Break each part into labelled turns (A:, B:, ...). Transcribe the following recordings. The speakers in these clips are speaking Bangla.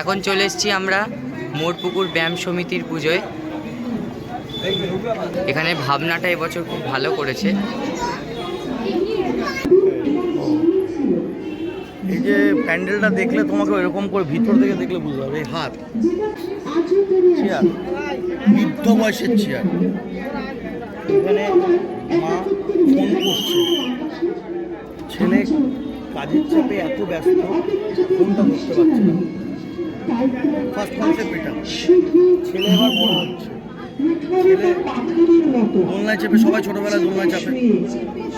A: এখন চলে এসেছি আমরা মোরপুকুর ব্যায়াম সমিতির পুজোয়। এখানে ভাবনাটা এবছর খুব ভালো করেছে।
B: এই যে প্যান্ডেলটা দেখলে তোমাকে এরকম করে ভিতর থেকে দেখলে বুঝতে হবে এই হাত। চেয়ার। বৃদ্ধ বয়সের চেয়ার। এখানে মা ফোন করছে। ছেলে কাজের চাপে এত ব্যস্ত ফোনটা বুঝতে পারছে না। ফার্স্ট কনসেপ্ট এটা ছেলে এবার বড় হচ্ছে। ছেলে দোলনায় চেপে সবাই ছোটবেলায় দোলনায় চাপে।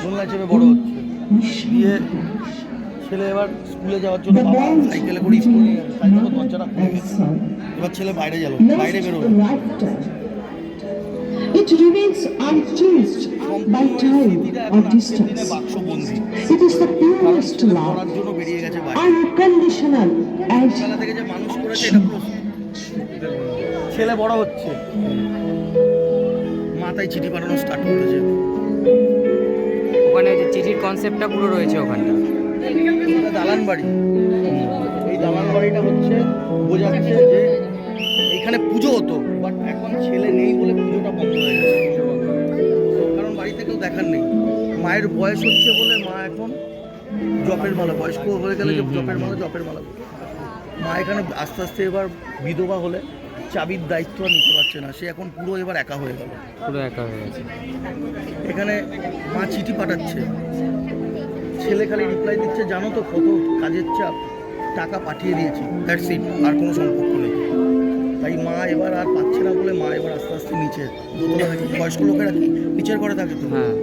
B: দোলনায় চেপে বড় হচ্ছে। দিয়ে ছেলে এবার স্কুলে যাওয়ার জন্য বাবা সাইকেলে করে স্কুলে নিয়ে জন্য দরজাটা খুলে গেছে। এবার ছেলে বাইরে গেল। বাইরে বেরোবে
C: It remains unchanged by time or distance.
B: বাইরে
C: unconditional and
B: ছোটবেলা থেকে যে মানুষ করেছে এটা ছেলে বড় হচ্ছে। মাথায় চিঠি পাঠানো স্টার্ট করেছে।
A: ওখানে যে চিঠির কনসেপ্টটা পুরো রয়েছে ওখানটা।
B: দালান বাড়ি। এই দালান বাড়িটা হচ্ছে বোঝাচ্ছে যে এখানে পুজো হতো বাট এখন ছেলে নেই বলে পুজোটা বন্ধ হয়ে গেছে। কারণ বাড়িতে কেউ দেখার নেই। মায়ের বয়স হচ্ছে বলে মা এখন জপের মালা বয়স্ক হয়ে গেলে জপের মালা জপের মালা। মা এখানে আস্তে আস্তে এবার বিধবা হলে চাবির দায়িত্ব আর নিতে পারছে না। সে এখন পুরো এবার একা হয়ে গেল।
A: পুরো একা হয়ে গেছে।
B: এখানে মা চিঠি পাঠাচ্ছে। ছেলে খালি রিপ্লাই দিচ্ছে জানো তো কত কাজের চাপ? টাকা পাঠিয়ে দিয়েছি। দ্যাটস ইট আর কোনো সম্পর্ক নেই। তাই মা এবার আর পাচ্ছে না বলে মা এবার আস্তে আস্তে নিচে। দোতলা থাকে বয়স্ক লোকেরা কি? নিচের ঘরে থাকে তো।
A: হ্যাঁ।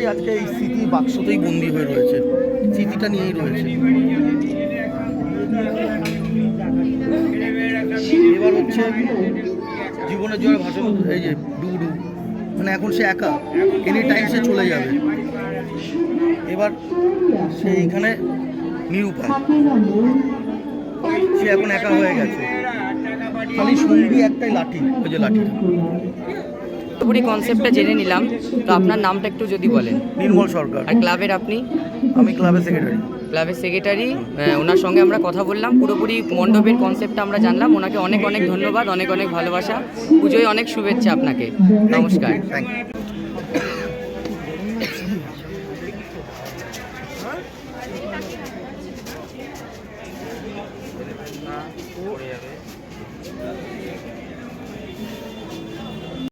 B: সম্পূর্ণটাই আজকে এই স্মৃতি বাক্সতেই বন্দি হয়ে রয়েছে। স্মৃতিটা নিয়েই রয়েছে। এবার হচ্ছে জীবনের জন্য ভাষণ এই যে ডু ডু মানে এখন সে একা এনি টাইম সে চলে যাবে। এবার সে এইখানে নিরুপায়। সে এখন একা হয়ে গেছে। খালি সঙ্গী একটাই লাঠি, ওই যে লাঠিটা।
A: পুরোপুরি কনসেপ্টটা জেনে নিলাম। তো আপনার নামটা একটু যদি বলেন।
B: নির্মল সরকার।
A: আর ক্লাবের আপনি?
B: আমি ক্লাবের সেক্রেটারি
A: ক্লাবের সেক্রেটারি ওনার সঙ্গে আমরা কথা বললাম। পুরোপুরি মণ্ডপের কনসেপ্টটা আমরা জানলাম। ওনাকে অনেক অনেক ধন্যবাদ অনেক অনেক ভালোবাসা। পুজোয় অনেক শুভেচ্ছা আপনাকে। নমস্কার।
B: Thank you